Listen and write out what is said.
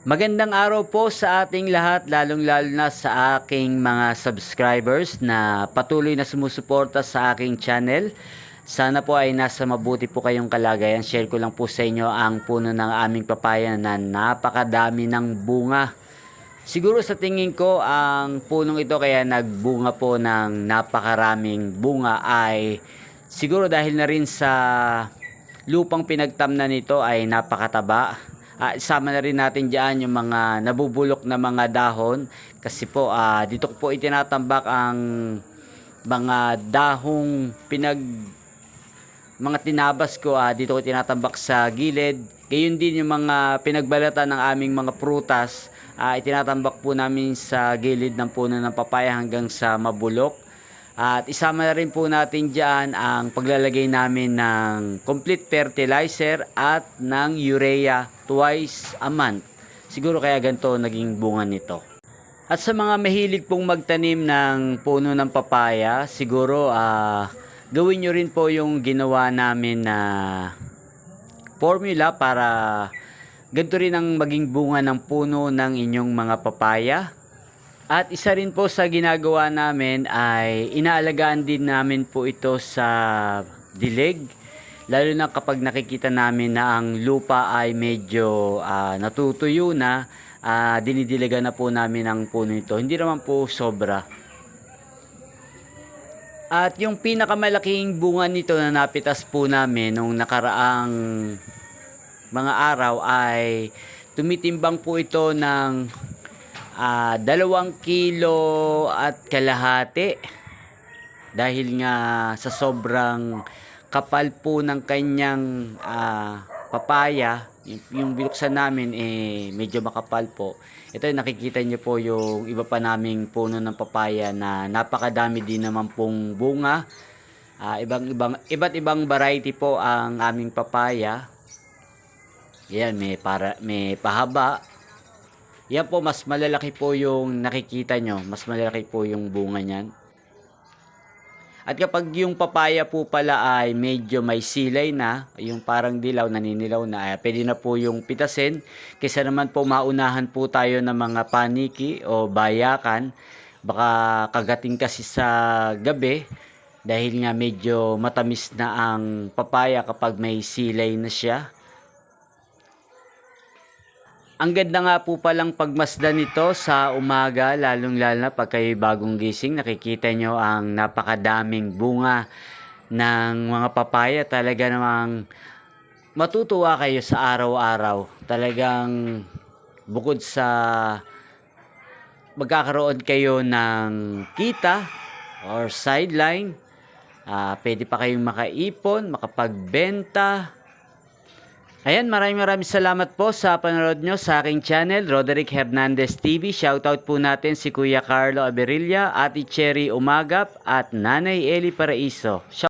Magandang araw po sa ating lahat, lalong-lalo na sa aking mga subscribers na patuloy na sumusuporta sa aking channel. Sana po ay nasa mabuti po kayong kalagayan. Share ko lang po sa inyo ang puno ng aming papaya na napakadami ng bunga. Siguro sa tingin ko, ang punong ito kaya nagbunga po ng napakaraming bunga ay siguro dahil na rin sa lupang pinagtamnan nito ay napakataba. Ah, isama na rin natin diyan yung mga nabubulok na mga dahon kasi po ah, dito po itinatambak ang mga dahong pinag mga tinabas ko ah, dito ko tinatambak sa gilid. Gayon din yung mga pinagbalatan ng aming mga prutas ah, itinatambak po namin sa gilid ng puno ng papaya hanggang sa mabulok. At isama na rin po natin dyan ang paglalagay namin ng complete fertilizer at ng urea twice a month. Siguro kaya ganito naging bunga nito. At sa mga mahilig pong magtanim ng puno ng papaya, siguro ah, gawin nyo rin po yung ginawa namin na formula para ganito rin ang maging bunga ng puno ng inyong mga papaya. At isa rin po sa ginagawa namin ay inaalagaan din namin po ito sa dilig. Lalo na kapag nakikita namin na ang lupa ay medyo ah, natutuyo na, ah, dinidiligan na po namin ang puno ito. Hindi naman po sobra. At yung pinakamalaking bunga nito na napitas po namin nung nakaraang mga araw ay tumitimbang po ito ng ah, dalawang kilo at kalahati dahil nga sa sobrang kapal po ng kanyang ah, papaya yung, yung binuksan namin eh medyo makapal po ito nakikita niyo po yung iba pa naming puno ng papaya na napakadami din naman pong bunga Ah, ibang ibang iba't ibang variety po ang aming papaya yan may para may pahaba yan po, mas malalaki po yung nakikita nyo. Mas malalaki po yung bunga niyan. At kapag yung papaya po pala ay medyo may silay na, yung parang dilaw, naninilaw na, ay, pwede na po yung pitasin. Kaysa naman po maunahan po tayo ng mga paniki o bayakan. Baka kagating kasi sa gabi dahil nga medyo matamis na ang papaya kapag may silay na siya. Ang ganda nga po palang pagmasdan nito sa umaga, lalong lalo na pag kayo bagong gising, nakikita nyo ang napakadaming bunga ng mga papaya. Talaga namang matutuwa kayo sa araw-araw. Talagang bukod sa magkakaroon kayo ng kita or sideline, ah, pwede pa kayong makaipon, makapagbenta, Ayan, maraming maraming salamat po sa panonood nyo sa aking channel, Roderick Hernandez TV. Shoutout po natin si Kuya Carlo Aberilla, Ate Cherry Umagap, at Nanay Eli Paraiso.